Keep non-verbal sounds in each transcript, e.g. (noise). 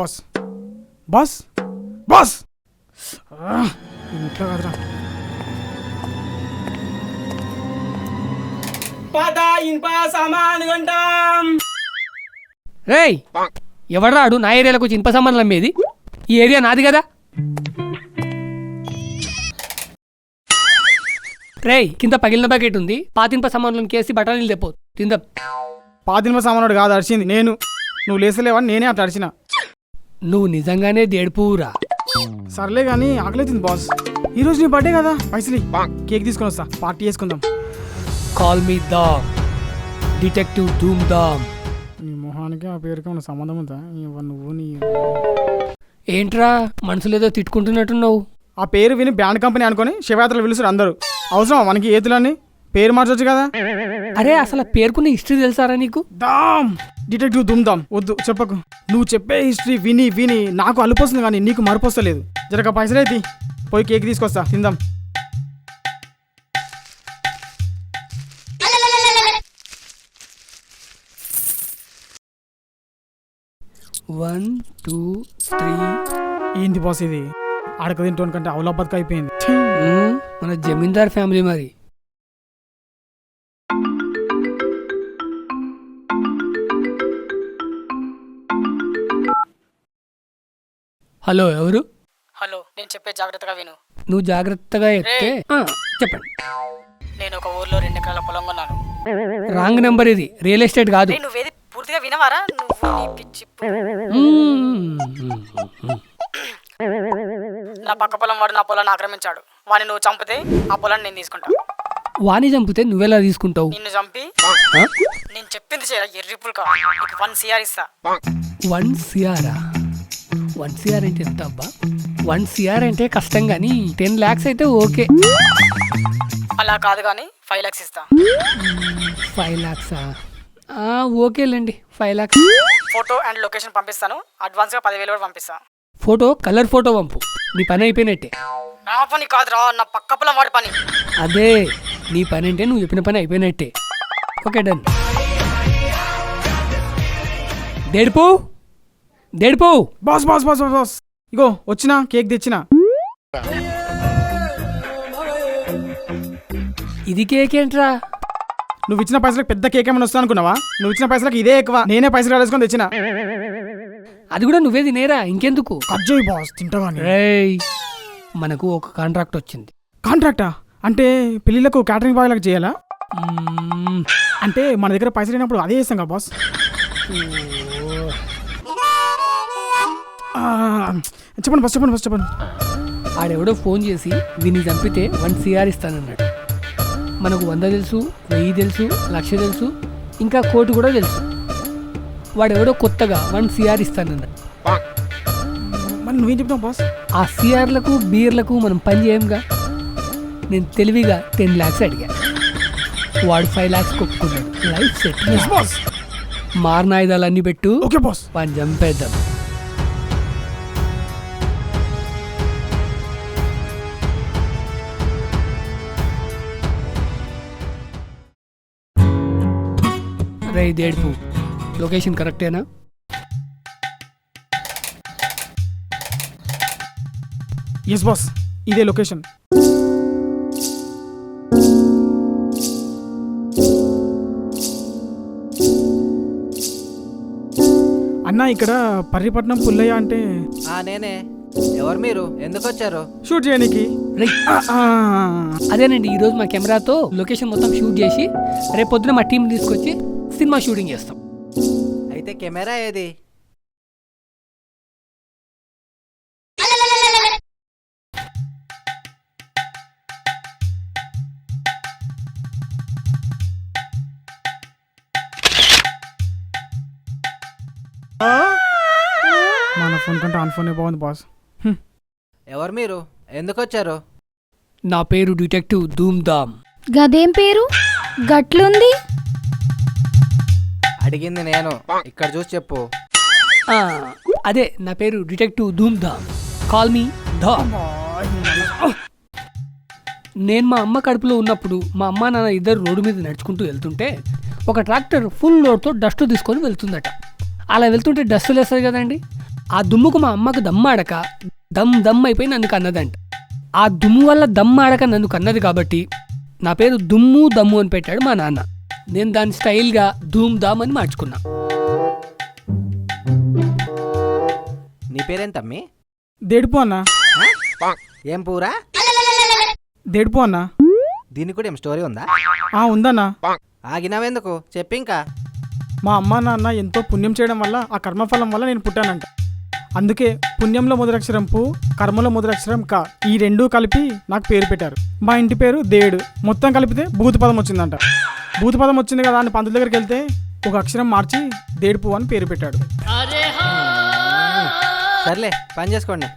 Boss. Boss? Boss! ఇంట్లో కదరా. పద ఇన్ప సామాన్ కొంటాం. రేయ్ ఎవడ్రాడు నా ఏరియాలకు వచ్చి ఇనుప సామాన్లు అమ్మేది ఈ ఏరియా నాది కదా. రేయ్ కింద పగిలిన బకెట్ ఉంది. పాతింప సామాన్లను కేసి బఠానీలు తెపో తిందాం. పాతిమ సామానుడు కాదు అరిచింది. నేను. నువ్వు లేసలేవని నేనే అట్లా అరిచిన. నువ్వు నిజంగానే దేడుపురా సర్లే కానీ ఆకలితుంది బాస్ ఈ రోజు నీ బర్త్డే కదా పైసలి కేక్ తీసుకొని వస్తా పార్టీ చేసుకుందాం. కాల్ మీ దామ్ డిటెక్టివ్ ధూమ్ దామ్ నీ మొహానికి ఆ పేరుకి ఉన్న సంబంధం ఉందా? ఇవ్వ నువ్వు నీ ఏంట్రా మనసులేదో తిట్టుకుంటున్నట్టున్నావు? ఆ పేరు విని బ్యాండ్ కంపెనీ అనుకొని శివయాత్రలు పిలుస్తారు అందరూ. అవసరం మనకి ఏతులన్నీ పేరు మార్చొచ్చు కదా? అరే అసలు పేరుకున్న హిస్టరీ తెలుసారా నీకు? దామ్! డిటెక్టివ్ దుమ్దాం వద్దు చెప్పకు. నువ్వు చెప్పే హిస్టరీ విని విని నాకు అలుపొస్తుంది కానీ నీకు మరుపొస్తలేదు జరగ పైసలైతే పోయి కేక్ తీసుకొస్తా. తిందాం. వన్ టూ త్రీ ఏంది బాస్ ఇది? అడక తింటోని కంటే అవలబద్క అయిపోయింది! మన జమీందార్ ఫ్యామిలీ మరి. హలో ఎవరు? హలో నేను చెప్పే జాగ్రత్తగా విను. నువ్వు జాగ్రత్తగా ఆ, చెప్పండి. నేను ఒక ఊర్లో రెండు ఎకరాల పొలం కొన్నాను. రాంగ్ నెంబర్ ఇది. రియల్ ఎస్టేట్ కాదు. ఏయ్, నువ్వేది పూర్తిగా వినవారా? నువ్వు నీ పిచ్చి మ్మ్. నా పక్క పొలం వాడు నా పొలాన్ని ఆక్రమించాడు. వాడిని నువ్వు చంపితే ఆ పొలాన్ని నేను తీసుకుంటా. వాణి చంపితే నువ్వెలా తీసుకుంటావు? నిన్ను చంపి? నేను చెప్పింది చేయ ఎర్రిపుల్కా నీకు వన్ సిఆర్ ఇస్తా. వన్ సిఆరా వన్ సిఆర్ అంటే ఎంత అబ్బా? వన్ సిఆర్ అంటే కష్టం కానీ టెన్ ల్యాక్స్ అయితే ఓకే. అలా కాదు కానీ ఫైవ్ లాక్స్ ఇస్తా. ఫైవ్ ల్యాక్సా ఓకేలేండి five lakhs photo and location పంపిస్తాను. అడ్వాన్స్గా పదివేలు కూడా పంపిస్తా. ఫోటో కలర్ ఫోటో పంపు. నీ పని అయిపోయినట్టే. నా పని కాదురా నా పక్క పొలం వాడి పని. అదే నీ పని అంటే నువ్వు చెప్పిన పని అయిపోయినట్టే. ఓకే డన్ దేడిపో! దేడిపో. Boss boss boss boss boss. ఇగో వచ్చిన కేక్ తెచ్చిన. ఇది కేక్ ఏంట్రా? నువ్వు ఇచ్చిన పైసలకు పెద్ద కేక్ ఏమైనా వస్తా అనుకున్నావా? నువ్వు ఇచ్చిన పైసలకు ఇదే ఎక్కువ. నేనే పైసలు కలుసుకొని తెచ్చిన. అది కూడా నువ్వే తినేరా ఇంకెందుకు? చేయి బాస్ తింటావా రేయ్ మనకు ఒక కాంట్రాక్ట్ వచ్చింది. కాంట్రాక్టా అంటే పెళ్ళిళ్ళకు క్యాటరింగ్ బాయ్లకు చేయాలా? మ్మ్. అంటే మన దగ్గర పైసలు లేనప్పుడు అదే చేస్తాం కదా బాస్. ఆ, చెప్పండి బస్ చెప్పండి బస్ చెప్పండి. ఆడెవడో ఫోన్ చేసి వీని చంపితే వన్ సిఆర్ ఇస్తానన్నాడు. మనకు వంద తెలుసు వెయ్యి తెలుసు లక్ష తెలుసు ఇంకా కోటి కూడా తెలుసు. వాడెవడో కొత్తగా వన్ సిఆర్ ఇస్తానన్నాడు. మరి నువ్వేం చెప్తావు బాస్ ఆ సిఆర్లకు బీర్లకు మనం పని చేయంగా? నేను తెలివిగా టెన్ ల్యాక్స్ అడిగా. వాడు ఫైవ్ ల్యాక్స్ కొట్టుకున్నాడు. లైఫ్ సెట్ బాస్ మారణాయుధాలన్నీ పెట్టు. ఓకే బాస్ వాడిని చంపేద్దాం. రే దేడుపు లొకేషన్ కరెక్టేనా? ఎస్ బాస్ ఇదే లొకేషన్. అన్న ఇక్కడ పర్రిపట్నం పుల్లయ్య అంటే ఆ నేనే. ఎవరు మీరు? ఎందుకు వచ్చారు షూట్ చేయడానికి అదేనండి ఈరోజు మా కెమెరాతో లొకేషన్ మొత్తం షూట్ చేసి రేపు పొద్దున మా టీం తీసుకొచ్చి సినిమా షూటింగ్ చేస్తాం. అయితే కెమెరా ఏది? మన ఫోన్ కంటే ఆన్ ఫోనే బాగుంది బాస్ ఎవరు మీరు? ఎందుకు వచ్చారు నా పేరు డిటెక్టివ్ ధూమ్ ధామ్ గదేం పేరు? గట్లుంది? అడిగింది నేను. ఇక్కడ చూసి చెప్పు. ఆ, అదే నా పేరు డిటెక్టివ్ ధూమ్ ధామ్ కాల్ మీ ధామ్. నేను మా అమ్మ కడుపులో ఉన్నప్పుడు మా అమ్మ నాన్న ఇద్దరు రోడ్డు మీద నడుచుకుంటూ వెళ్తుంటే ఒక ట్రాక్టర్ ఫుల్ లోడ్తో డస్ట్ తీసుకొని వెళ్తుందట. అలా వెళ్తుంటే డస్ట్ లేస్తుంది కదండి. ఆ దుమ్ముకు మా అమ్మకు దమ్మాడక దమ్ దమ్ అయిపోయి నన్ను కన్నదంట. ఆ దుమ్ము వల్ల దమ్మాడక నన్ను కన్నది కాబట్టి నా పేరు దుమ్ము దమ్ము అని పెట్టాడు మా నాన్న. నేను దాని స్టైల్గా ధూమ్ దామ్ అని మార్చుకున్నా. నీ పేరేం తమ్మి దేడుపు అన్న. ఏం పూరా? దేడుపు అన్న. దీనికి కూడా ఏం స్టోరీ ఉందా? ఆ ఉందన్నా. ఆగినావెందుకు చెప్పింకా మా అమ్మ నాన్న ఎంతో పుణ్యం చేయడం వల్ల ఆ కర్మఫలం వల్ల నేను పుట్టానంట. అందుకే పుణ్యంలో మొదలక్షరం పు కర్మలో మొదలక్షరం క ఈ రెండూ కలిపి నాకు పేరు పెట్టారు. మా ఇంటి పేరు దేడు. మొత్తం కలిపితే భూతపదం వచ్చిందంట. భూతపదం వచ్చింది కదా అని పంతుల దగ్గరికి వెళ్తే ఒక అక్షరం మార్చి దేడుపు అని పేరు పెట్టాడు. సర్లే పని చేసుకోండి.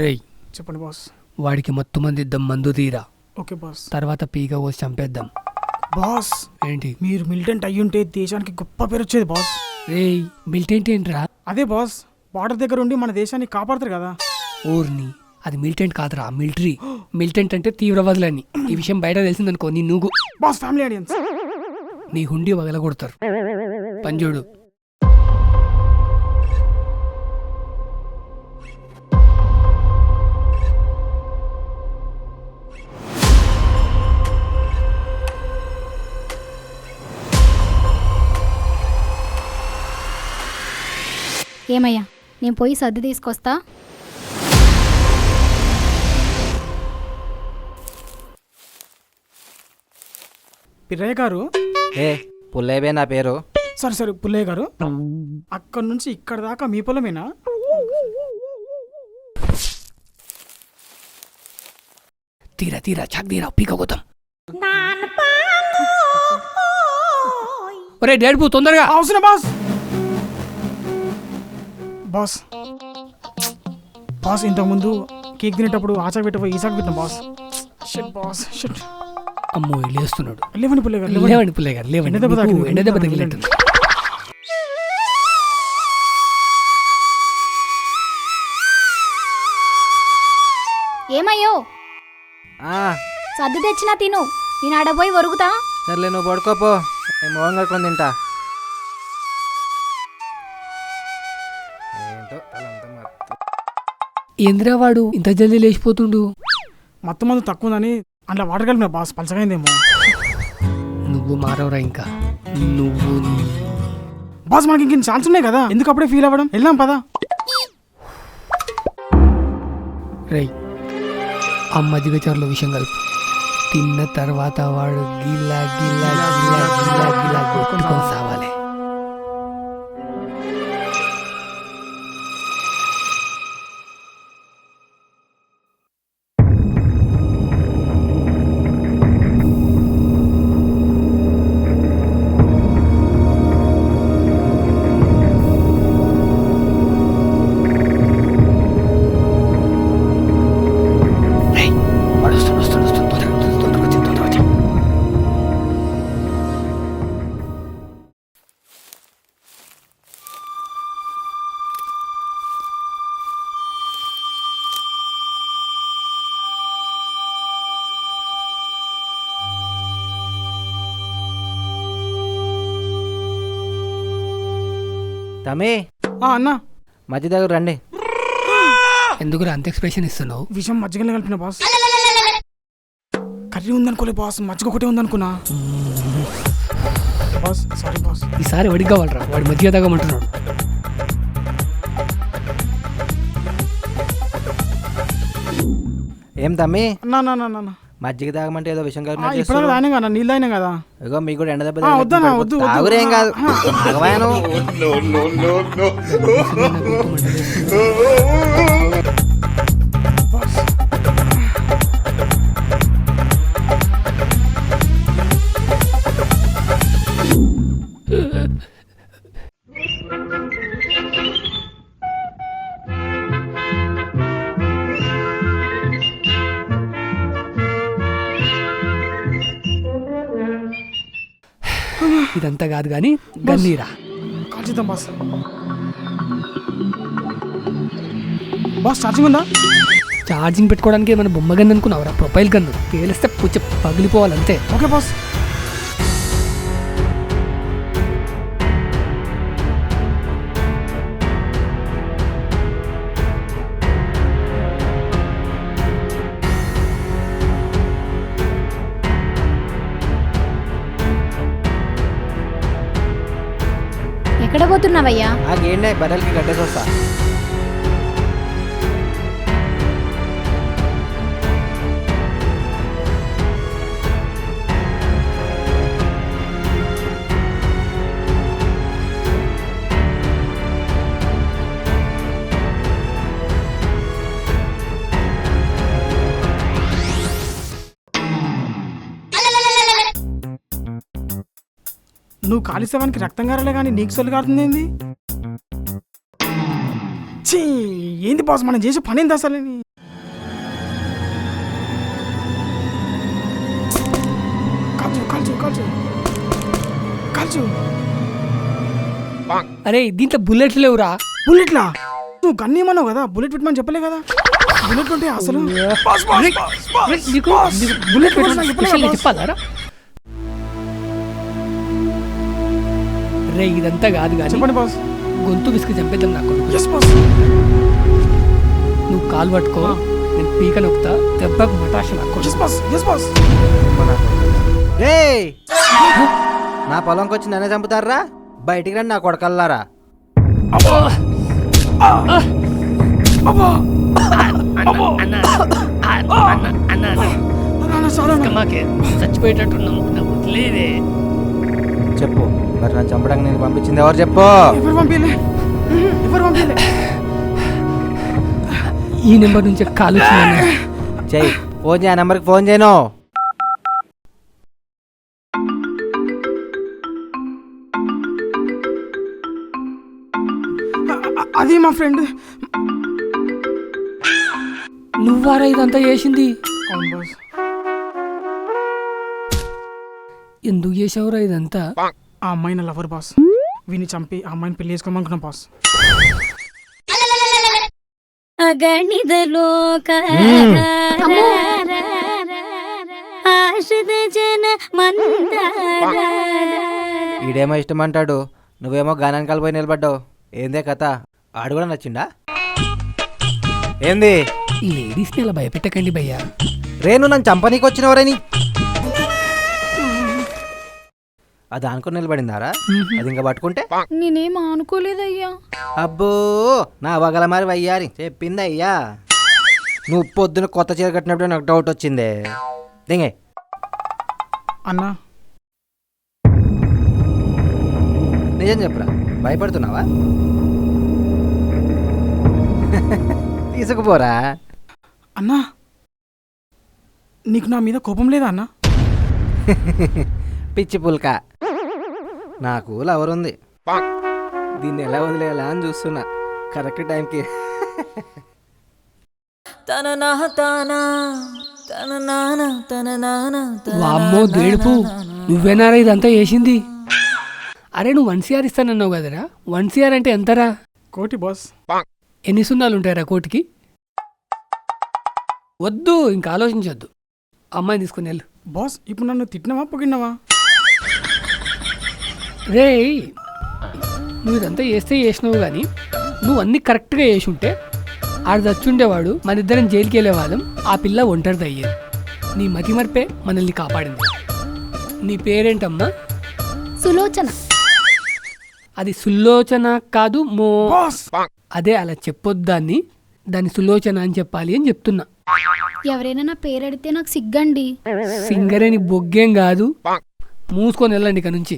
రేయ్ చెప్పండి బాస్. వాడికి మొత్తం మంది ఇద్దాం మందు తీరా. Okay boss. తర్వాత పీక కోసి చంపేద్దాం. బాస్ ఏంటి? మీరు మిలిటెంట్ అయ్యుంటే దేశానికి గొప్ప పేరు వచ్చేది బాస్. రేయ్ మిలిటెంట్ ఏంట్రా? అదే బాస్ బార్డర్ దగ్గర ఉండి మన దేశాన్ని కాపాడతారు కదా. ఊర్ని. అది మిలిటెంట్ కాదురా మిలిటరీ మిలిటెంట్ అంటే తీవ్రవాదులని. ఈ విషయం బయట తెలిసిందనుకో నీ నువ్వు బాస్ ఫ్యామిలీ ఆడియన్స్ నీ హుండీ వగలగొడతారు. పంజోడు ఏమయ్యా నేను పోయి సర్ది తీసుకొస్తా? పిర్రయ్య గారు? ఏ పుల్లేబే నా పేరు. సరే సరే పుల్లయ్య గారు. అక్కడ నుంచి ఇక్కడ దాకా మీ పొలమేనా? తీరా తీరా చాక్ తీరా పీక కోతాం ఒరే డేడ్పు తొందరగా. అవసరం బాస్. బాస్. బాస్ ఇంతకుముందు కేక్ తినేటప్పుడు ఆచా పెట్టబోయి ఈసాకు పెట్టిన బాస్. Shit boss shit. అమ్మో లేస్తున్నాడు. లేవండి పుల్లయ్య గారు లేవండి. పుల్లయ్య గారు లేవండి. ఎండ దెబ్బ తగిలినట్టుంది. ఏమయ్యో? ఆ, సర్ది తెచ్చినా తిను. నేను ఆడపోయి వరుగుతా సర్లే నువ్వు పడుకోపో. నేను మోహన్ కట్టుకొని తింటా. ఏంద్రా వాడు? ఇంత జల్దీ లేచిపోతుండు. మొత్తం మంది తక్కువ ఉందని అందులో వాటర్ కలిపిన బాస్ పలసగైందేమో నువ్వు మారవరా ఇంకా? నువ్వు బాస్ మనకి ఇంక ఛాన్స్ ఉన్నాయి కదా? ఎందుకు అప్పుడే ఫీల్ అవ్వడం? వెళ్దాం పదా. రేయ్ ఆ చారులో విషయం కలుపు. తిన్న తర్వాత వాడు గిలా గిలా గిలా గిలా గిలా కొట్టుకొని సావాలి. ఆ అన్న. మధ్య దగ్గర రండి. ఎందుకురా అంత ఎక్స్ప్రెషన్ ఇస్తున్నావు? విషయం మజ్జిగలో కలిపిన బాస్ కర్రీ ఉందనుకోలే బాస్ మజ్జిగ ఒకటే ఉందనుకున్నా. బాస్ సారీ బాస్ ఈసారి వాడికి కావాలరా వాడి మధ్య తాగమంటున్నాడు. ఏం తమ్మి? అన్నా అన్నా అన్నా, అన్నా. మజ్జిగ తాగమంటే ఏదో విషయం కలిగినట్టు ఇప్పుడు. తాగినా కదా నీళ్ళు అయినా కదా. ఇగో మీకు కూడా ఎండ దెబ్బ పడిపో- వద్దు. తాగురేం కాదు. ఆగవా (laughs) ఇదంతా కాదు కానీ గన్నీరా కాల్చిద్దాం బాస్. బాస్ ఛార్జింగ్ ఉందా? ఛార్జింగ్ పెట్టుకోవడానికి ఏమైనా బొమ్మ గన్ అనుకున్నావురా ప్రొఫైల్ గన్ను పేలిస్తే పుచ్చ పగిలిపోవాలంతే. Okay boss. పోతున్నావయ్యా ఆ గేండే బర్రెలకి కట్టేసి వస్తా. నువ్వు కాలిసేవానికి రక్తం గారలే కానీ నీకు సొల్లు కారుతుంది ఏంది? ఛీ ఏంది బాస్ మనం చేసే పని ఏంది అసలు కాల్చు కాల్చు కాల్చు. కాల్చు. అరే దీంట్లో బుల్లెట్లు లేవురా. బుల్లెట్లా? నువ్వు గన్నేమన్నావు కదా? బుల్లెట్ పెట్టమని చెప్పలే కదా? బుల్లెట్ ఉంటే అసలు బుల్లెట్ చెప్పలే స్పెషల్ కదా, బాస్. చెప్పాలా రే ఇదంతా కాదు కానీ చెప్పండి బాస్ గొంతు విసికి చంపేద్దాం నాకు ఎస్ బాస్ నువ్వు కాలు పట్టుకో నేను పీక నొక్కుతా దెబ్బకు మటాష నాకు ఎస్ బాస్ ఎస్ బాస్ రే నా పొలంకి వచ్చి నన్నే చంపుతారా బయటికి రండి నా కొడకల్లారా చచ్చిపోయేటట్టున్నాం వదిలేదే చెప్పు మరి నన్ను చంపడానికి నేను పంపించింది ఎవరు చెప్పు? ఎవరు పంపించలే ఎవరు పంపించలే ఈ నెంబర్ నుంచి కాల్ వచ్చిందన్న. చెయ్యి. ఫోన్ చేయ నెంబర్కి ఫోన్ చేయను. అది మా ఫ్రెండ్. నువ్వారా ఇదంతా చేసింది? ఎందుకు చేసావురా ఇదంతా? ఆ అమ్మాయి నా లవర్ బాస్ విని చంపి ఆ అమ్మాయిని పెళ్ళి చేసుకోమనుకున్నాం బాస్ అగణిత లోక ఆశ్రిత జన మందార. ఈడేమో ఇష్టం అంటాడు నువ్వేమో గానానికి కలిపోయి నిలబడ్డావు. ఏందే కథ? ఆడు కూడా నచ్చిండా? ఏంది? ఈ లేడీస్ని ఇలా భయపెట్టకండి భయ్యా. రేను నన్ను చంపనీకి వచ్చినవరని అది అనుకుని నిలబడిందారా? అది ఇంకా పట్టుకుంటే? నేనేం అనుకోలేదయ్యా అబ్బో నా వగల మరి వయ్యారి. చెప్పింది అయ్యా నువ్వు పొద్దున కొత్త చీర కట్టినప్పుడు నాకు డౌట్ వచ్చిందే. దింగే. అన్నా. నిజం చెప్పురా భయపడుతున్నావా? (laughs) తీసుకుపోరా. అన్నా నీకు నా మీద కోపం లేదా అన్నా? (laughs) పిచ్చి పుల్క. నాకు లవర్ ఉంది. దీన్ని ఎలా వదిలేయాలా అని చూస్తున్నా. కరెక్ట్ టైంకి తన నాహ తానా తన నాన తన నాన వామ్మో దేడుపు నువ్వేనారా ఇదంతా చేసింది? అరే నువ్వు వన్ సిఆర్ ఇస్తానన్నావు కదరా? వన్ సిఆర్ అంటే ఎంతరా? కోటి బాస్. ఎన్ని సున్నాలు ఉంటాయరా కోటికి? వద్దు ఇంకా ఆలోచించొద్దు. అమ్మాయిని తీసుకుని వెళ్ళు. బాస్ ఇప్పుడు నన్ను తిట్టినవా పొగిడినవా? రే నువ్వు ఇదంతా చేస్తే చేసినావు కానీ నువ్వు అన్ని కరెక్ట్గా చేసి ఉంటే ఆడు చచ్చుండేవాడు మన ఇద్దరం జైలుకి వెళ్ళేవాళ్ళం ఆ పిల్ల ఒంటరిది అయ్యేది నీ మతి మరిపే మనల్ని కాపాడింది. నీ పేరేంటమ్మా? సులోచన. అది సులోచన కాదు మో అదే అలా చెప్పొద్దాన్ని దాన్ని. సులోచన అని చెప్పాలి అని చెప్తున్నా. ఎవరైనా నా పేరు అడిగితే నాకు సిగ్గండి. సింగరేని బొగ్గేం కాదు. మూసుకొని వెళ్ళండి ఇక నుంచి.